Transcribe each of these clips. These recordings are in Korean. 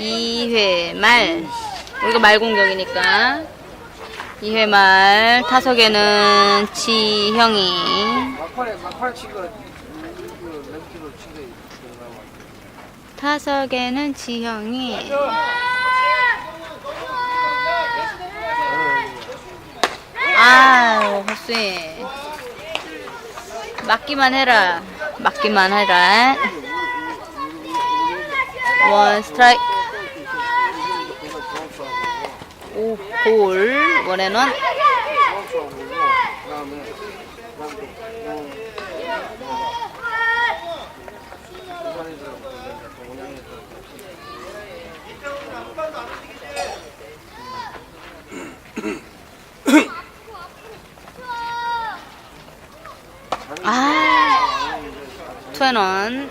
2회 말. 우리가 말 공격이니까. 2회 말 타석에는 지형이. 타석에는 지형이. 아유, 헛스윙. 맞기만 해라. 맞기만 해라. 원 스트라이크. 오, 볼. 원앤원. 중앙수하고 그다음에 아, 투앤원.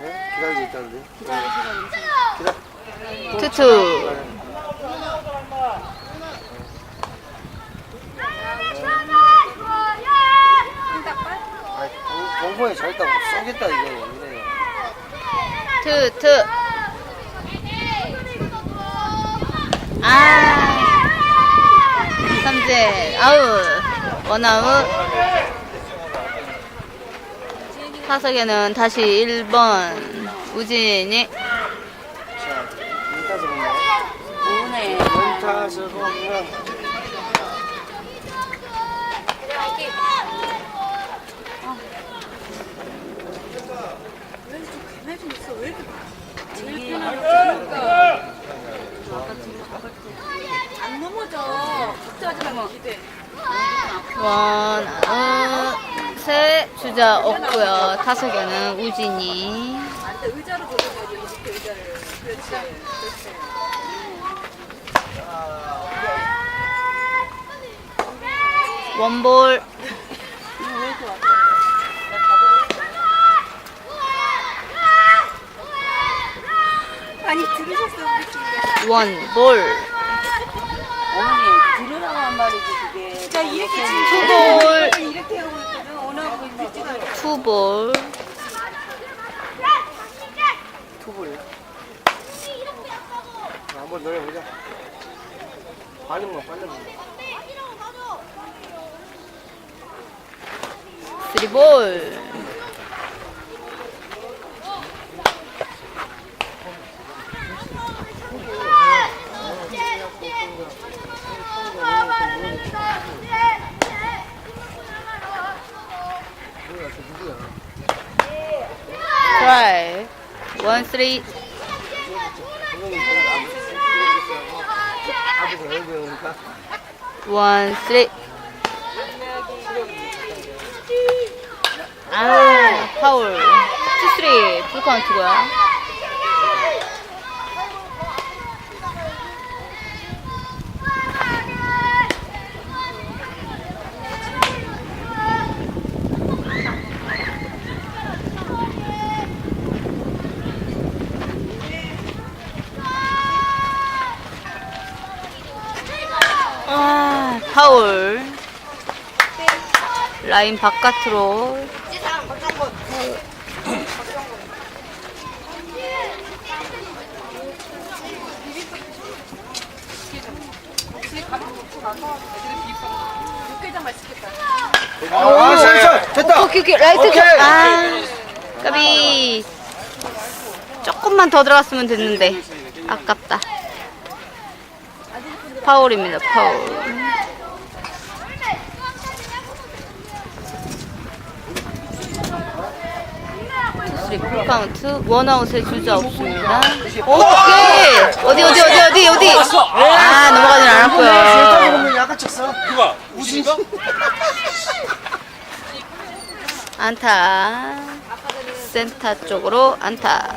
네? 기다리고 있다는데. 기다. 투투. 아, 잘 있다고 쏘겠다 이래요. 투투. 아. 삼진 아웃. 원아웃. 타석에는 다시 1번 우진이. 오네. 안 넘어져. 걱정하지 말고 기대. 원 아 웃에 주자 없고요. 타석에는 우진이 안돼 의자로 돌려야지 이렇게 의자를. 그렇지. 그렇지. 원볼 아니 들으셨어요 우리. 원볼 어머니 들으라고 한 말이지 그게 자 이렇게 지금 이렇게 하고. 투볼 투볼이야. 한번 노려보자. 반응만 빨리. 쓰리볼 뭐야, 저 누구야? 트라이 원 쓰리. 원 쓰리 아 파울. 투 쓰리. 풀카운트고요 아 파울 라인 바깥으로 육개장 맛있겠다. 아! 됐다! 오케이 오케이 라이트 오케이. 아 까비 조금만 더 들어갔으면 됐는데 아깝다 파울입니다 파울 쓰리 풀카운트 원아웃에 주자 없습니다 오케이 어디 어디 어디 어디 어디 아 넘어가진 않았고요 보면 약간 쳤어. 누가? 무신인가? 안타. 센터 쪽으로 안타.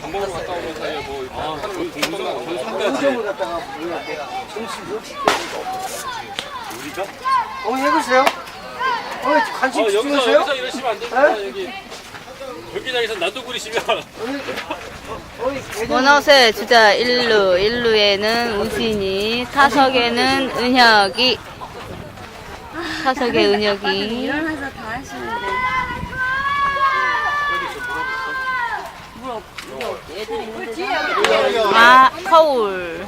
밥 먹으러 갔다 오는 사이에 뭐 아, 전 공부가 전 상대하지. 우정을 갖다가 뭐야 내가 정신 없이 우리가? 어머니 해보세요 어머니 관심 어, 여기서 집중하세요 여기서 이러시면 안 됩니다. 네? 여기 경기장에서 대전 원아웃의 주자 1루, 1루에는 우진이, 타석에는 은혁이, 타석에 은혁이, 일어나서 다 하시는데. 아, 파울.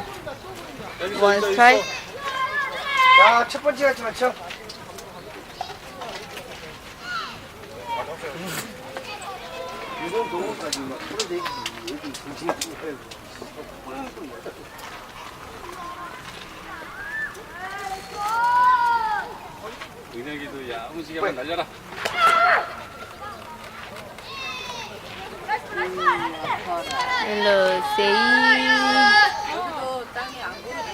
원 스트라이크. 야 첫 번째 같지 맞죠? 이건 너무까지 막 풀어내기 여기 정신 없이 해요 은혁이도 야무지게 한번 날려라. 일루 세이. 여기도 땅이 안 고르네.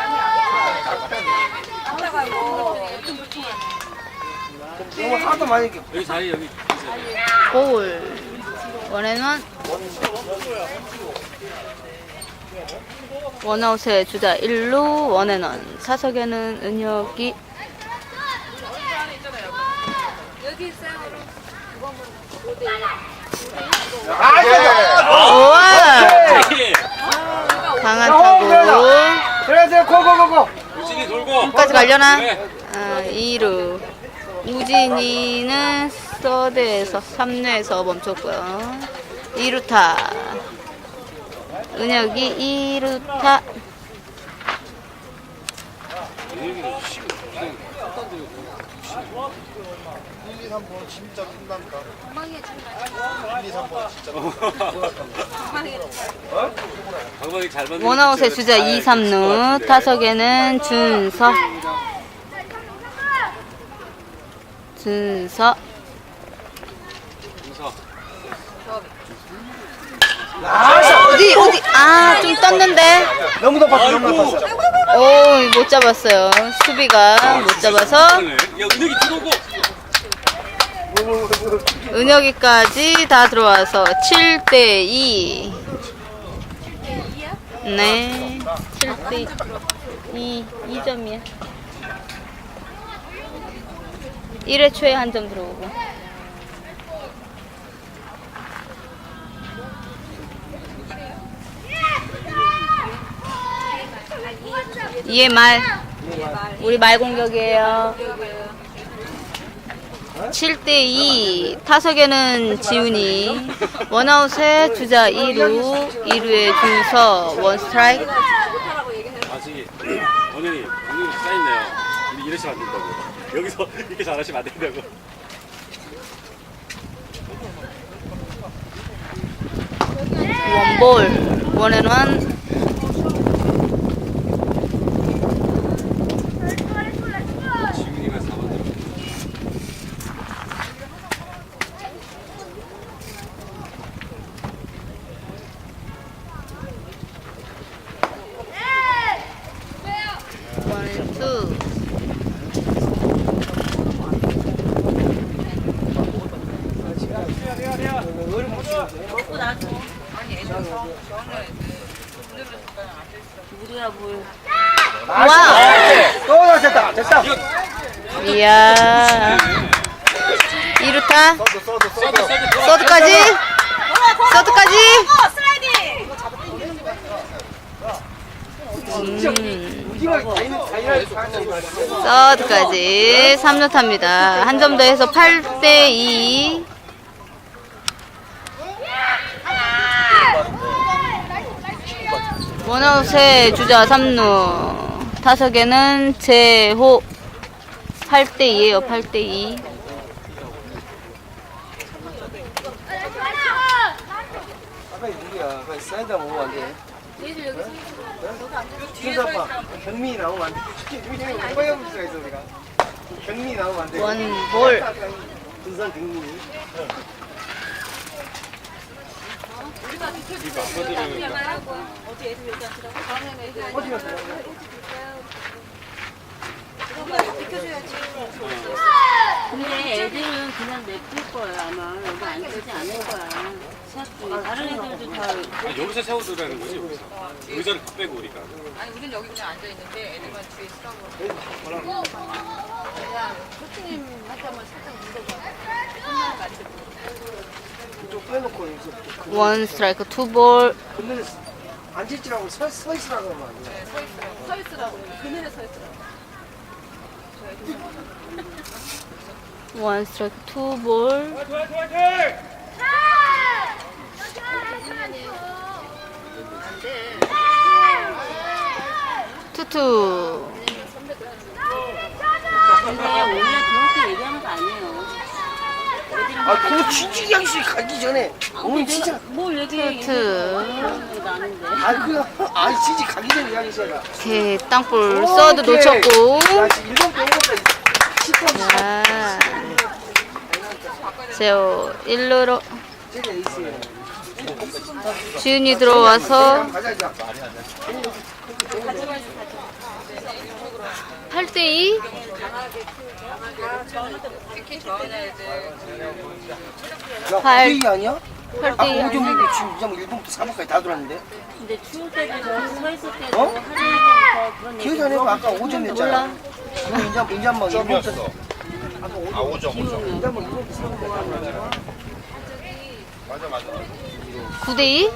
땅이 안 고르네. 올라가고 너무 여기 자리 여기 볼. 원앤원. 원아웃의 주자 1루, 원앤원. 타석에는 은혁이. 강한 타구. 돼요 고고고고 우진이 돌고. 까지 가려나? 네. 아, 2루. 우진이는 서드에서 3루에서 멈췄고요. 2루타. 은혁이 2루타. 은혁이는 쉬고 그냥 딴 데로 1, 2, 3번 진짜 끝난다. 1, 2, 3번 진짜 방망이 잘 맞는 원아웃의 주자 2, 3루. 타석에는 준서. 준서. 준서. 어디, 어디, 아, 좀 떴는데. 너무 높았어 너무 높았어 오, 못 잡았어요. 수비가 못 잡아서. 야 은혁이 들어오고. 은혁이까지 다 들어와서 7대 2. 네. 7대 2. 2점이야. 1회 초에 한 점 들어오고. 이에 말. 우리 말 공격이에요. 7대2 타석에는 지훈이 원아웃에 주자 2루 2루에 준서 원 스트라이크 아 저기 원현이 쌓였네요. 우리 이러시면 안 된다고. 여기서 이렇게 잘하시면 안 된다고. 원볼 원앤원 지훈이가 4번. 원앤투 우리가 뭘. 와또 됐다 됐다 이야. 2루타? 써도 써도 써도 서드까지? 서드까지? 서드까지. 3루타입니다. 한 점 더 해서 8대 2. 원아웃의 주자 3루. 타석에는 제호 8대 2에요. 8대 2. 아까 누구야 아까 사이다 먹으면 안돼 준사빠 경민이 나오면 안돼 오빠가 볼 수가 있어 우리가 경민이 나오면 안 돼 원볼. 군산 경민이 어디 애들 여기 앉으라고? 어디 갔어요? 우리가 다 비켜줘야지. 근데 애들은 그냥 냅둘 거야 아마 여기 앉지 않을 거야 시합중에 다른 애들도 다 아니, 여기서 세워두라는 거지 여기서. 의자를 다 빼고 우리가. 아니 우린 여기 그냥 앉아 있는데 애들만 뒤에 쓰라고. 그냥 코치님한테 한번 살짝 물어봐. 손만 맞춰. 좀 빼놓고 여기서 원 스트라이크 투볼 그늘에 앉을지라고 서, 서 있으라고 하면 안 돼. 서 있으라고. 서 있으라고. 그늘에 서 있으라고. 원 스트라이크 투볼 투투 근데 원래 그렇게 얘기하는 거 아니에요 아, 그거 진짜 양식 가기 전에. 어머니 진짜. 뭘 얘기해 나는데. 아, 그, 아, 진짜 가기 전에 이야기했어요. 오케이 땅볼 써도 놓쳤고. 야, 지금 일본 빼고서 10번 자. 제오 1루로. 저게 에이스예요. 지훈이 들어와서. 가자, 이제. 8대2 특히 좋아하는 애들. 야, 팔. 9대2 아니야? 아까 8대2 5점 이고 지금 이제 뭐 1분부터 4분까지 다 들어왔는데. 근데 추울 때도 저기 서 있을 때도 어? 하루 종일 그런 기억 얘기 안 해봐. 아까 5점이었잖아. 몰라. 그럼 이제, 이제 뭐 1분부터. 점이었어. 아 5점 5점. 이제 뭐 1분부터 4분까지 다 맞아 맞아. 9대2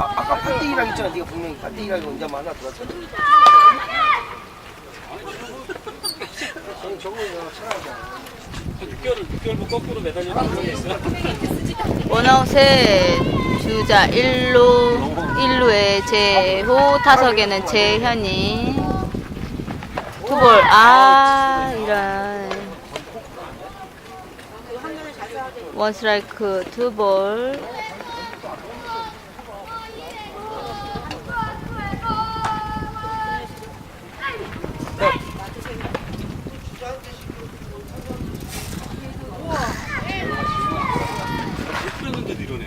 아, 아까 8대2라고 했잖아. 네가 분명히 8대2라고 이제 뭐 하나 들어왔잖아. 저는 저거 차라리 6개월 6개월 뭐 거꾸로 매달려 있는 거 있어. 원아웃에 주자 1루 1루에 재호 타석에는 재현이 투볼 아 이런 원 스트라이크 투볼 못 뿌렸는데도 이러네.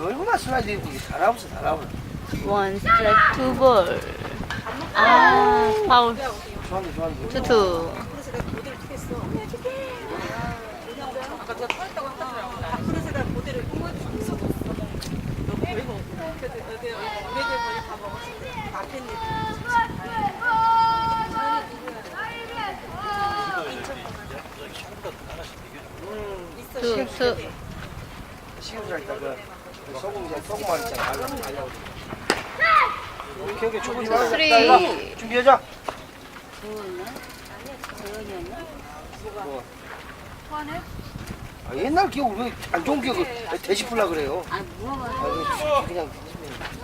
얼- 얼마나 슬라이드 이게 달아없어 달아없어. 원 스트라이크 투볼 아 파울 좋아한다 좋아한다. 투투 그래서 내가 모델을 투겠어. 아까 누가 터졌다고 했더라고. 그래서 내가 모델을 이거 있어줬어. 너 그리고 그래도 여기 우리들 거의 다 먹었는데 앞에 투투 시금살 있다가 그 소금 이제 소금 알 있잖아. 오케이. 쓰리. 자, 와. 준비하자. 좋았나? 재현이었나? 아, 옛날 기억 왜안 좋은 기억을 왜 되짚으려 그래요? 아 물어봐 아, 그냥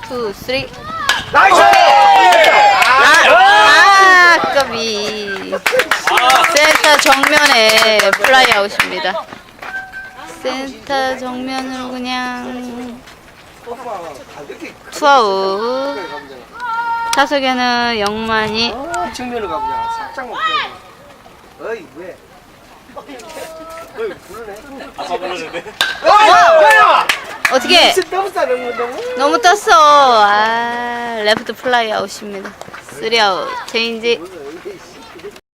투 쓰리 나이스! 아, 아까비 센터 정면에 플라이 아웃입니다 센터 정면으로 그냥 투아웃. 타석에는 영만이 어, 측면으로 가보자. 살짝만 피하고. 어이 왜? 어이 부르네. 아까 불렀는데. 어떻게 너무 싸는 거 너무. 너무 떴어 아 레프트 플라이 아웃입니다 쓰리 아웃 체인지